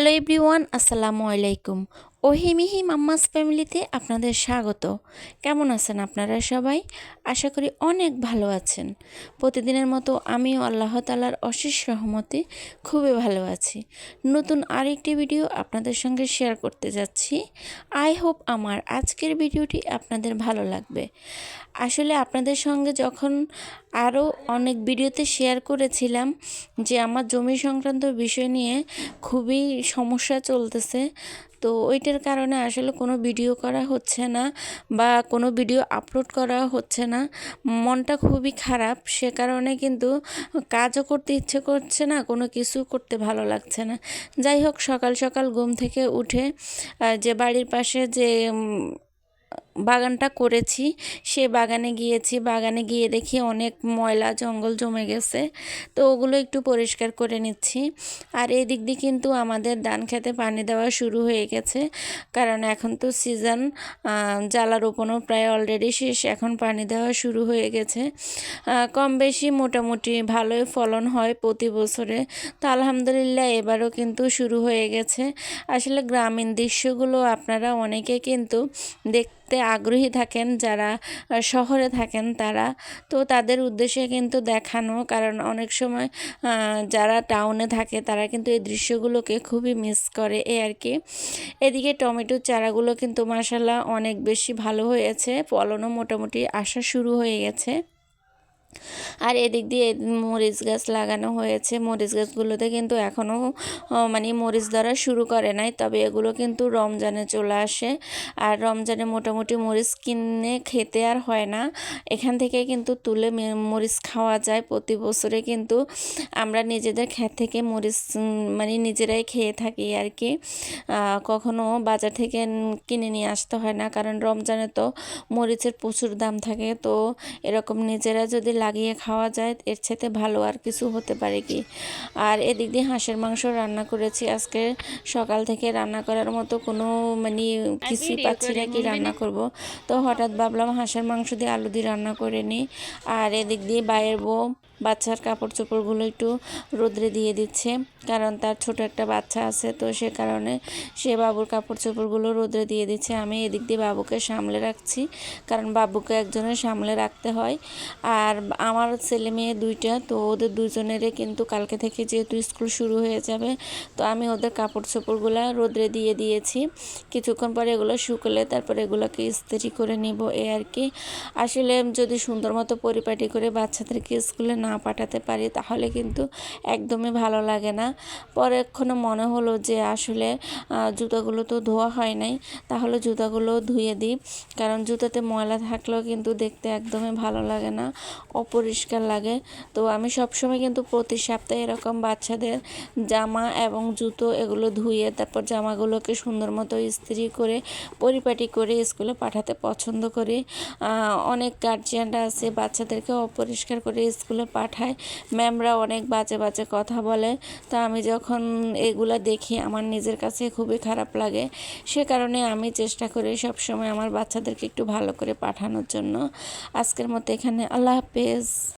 Hello everyone, আসসালামু আলাইকুম। ওহিমিহি mamma's ফ্যামিলিতে আপনাদের স্বাগত। কেমন আছেন আপনারা সবাই? আশা করি অনেক ভালো আছেন। প্রতিদিনের মতো আমিও আল্লাহ তালার অশেষ রহমতে খুবই ভালো আছি। নতুন আরেকটি ভিডিও আপনাদের সঙ্গে শেয়ার করতে যাচ্ছি। আই হোপ আমার আজকের ভিডিওটি আপনাদের ভালো লাগবে। আসলে আপনাদের সঙ্গে যখন আরও অনেক ভিডিওতে শেয়ার করেছিলাম যে আমার জমি সংক্রান্ত বিষয় নিয়ে খুবই সমস্যা চলতেছে। তো ওইটার কারণে আসলে কোনো ভিডিও করা হচ্ছে না বা কোনো ভিডিও আপলোড করা হচ্ছে না। মনটা খুবই খারাপ, সে কারণে কিন্তু কাজও করতে ইচ্ছে করছে না, কোনো কিছু করতে ভালো লাগছে না। যাই হোক, সকাল সকাল ঘুম থেকে উঠে যে বাড়ির পাশে যে বাগানটা করেছি। সে বাগানে গিয়েছি। বাগানে গিয়ে দেখি অনেক ময়লা, জঙ্গল জমে গেছে। তো ওগুলো একটু পরিষ্কার করে নিচ্ছি। আর এই দিক দিয়ে কিন্তু আমাদের ধান খেতে পানি দেওয়া শুরু হয়ে গেছে। কারণ এখন তো সিজন জ্বালা রোপণও প্রায় অলরেডি শেষ। এখন পানি দেওয়া শুরু হয়ে গেছে। কম বেশি মোটামুটি ভালোই ফলন হয় প্রতি বছরে। তো আলহামদুলিল্লাহ এবারও কিন্তু শুরু হয়ে গেছে। আসলে গ্রামীণ দৃশ্যগুলো আপনারা অনেকে কিন্তু দেখ দেখতে আগ্রহী থাকেন, যারা শহরে থাকেন তারা। তো তাদের উদ্দেশ্যে কিন্তু দেখানো, কারণ অনেক সময় যারা টাউনে থাকে তারা কিন্তু এই দৃশ্যগুলোকে খুবই মিস করে, এ আর কি। এদিকে টমেটো চারাগুলো কিন্তু মাসাল্লাহ অনেক বেশি ভালো হয়েছে, ফলনও মোটামুটি আসা শুরু হয়ে গেছে। আর এদিক দিয়ে মরিচ গাছ লাগানো হয়েছে। মরিচ গাছগুলোতে কিন্তু এখনও মানে মরিচ ধরা শুরু করে নাই, তবে এগুলো কিন্তু রমজানে চলে আসে। আর রমজানে মোটামুটি মরিচ কিনে খেতে আর হয় না। এখান থেকে কিন্তু তুলে মরিচ খাওয়া যায়। প্রতি বছরে কিন্তু আমরা নিজেদের ক্ষেত থেকে মরিচ মানে নিজেরাই খেয়ে থাকি আর কি। কখনো বাজার থেকে কিনে নিয়ে আসতে হয় না, কারণ রমজানে তো মরিচের প্রচুর দাম থাকে। তো এরকম নিজেরা যদি লাগিয়ে খাওয়া যায় এর সাথে ভালো আর কিছু হতে পারে কি? আর এদিক দিয়ে হাঁসের মাংস রান্না করেছি আজকে। সকাল থেকে রান্না করার মতো কোনো মানে কিছুই পাচ্ছি না কি রান্না করব। তো হঠাৎ ভাবলাম হাঁসের মাংস দিয়ে আলু দিয়ে রান্না করে নিই। আর এদিক দিয়ে বাইরের বউ বাচ্চার কাপড় চোপড়গুলো একটু রোদ্রে দিয়ে দিচ্ছে। কারণ তার ছোট একটা বাচ্চা আছে, তো সে কারণে সে বাবুর কাপড় চোপড়গুলো রোদ্রে দিয়ে দিচ্ছে। আমি এদিক দিয়ে বাবুকে সামলে রাখছি, কারণ বাবুকে একজনের সামলে রাখতে হয়। আর আমার ছেলে মেয়ে দুইটা, তো ওদের দুজনেরই কিন্তু কালকে থেকে যেহেতু স্কুল শুরু হয়ে যাবে, তো আমি ওদের কাপড় চোপড়গুলো রোদ্রে দিয়ে দিয়েছি। কিছুক্ষণ পরে এগুলো শুকলে তারপরে এগুলোকে ইস্ত্রি করে নিব এ আর কি। আসলে যদি সুন্দর মতো পরিপাটি করে বাচ্চাদেরকে স্কুলে না পাঠাতে পারি, তাহলে কিন্তু একদমই ভালো লাগে না। পরে এক্ষণে মনে হলো যে আসলে জুতাগুলো তো ধোয়া হয় নাই, তাহলে জুতাগুলো ধুয়ে দিই। কারণ জুতাতে ময়লা থাকলেও কিন্তু দেখতে একদমই ভালো লাগে না, অপরিষ্কার লাগে। তো আমি সবসময় কিন্তু প্রতি সপ্তাহে এরকম বাচ্চাদের জামা এবং জুতো এগুলো ধুয়ে, তারপর জামাগুলোকে সুন্দর মতো ইস্ত্রি করে, পরিপাটি করে স্কুলে পাঠাতে পছন্দ করি। অনেক গার্জিয়ানরা আছে, বাচ্চাদেরকে অপরিষ্কার করে স্কুলে পাঠায়। ম্যামরা অনেক বাজে বাজে কথা বলে। তো আমি যখন এগুলো দেখি, আমার নিজের কাছে খুবই খারাপ লাগে। সে কারণে আমি চেষ্টা করি সবসময় আমার বাচ্চাদেরকে একটু ভালো করে পাঠানোর জন্য। আজকের মতো এখানে। আল্লাহ হাফেজ।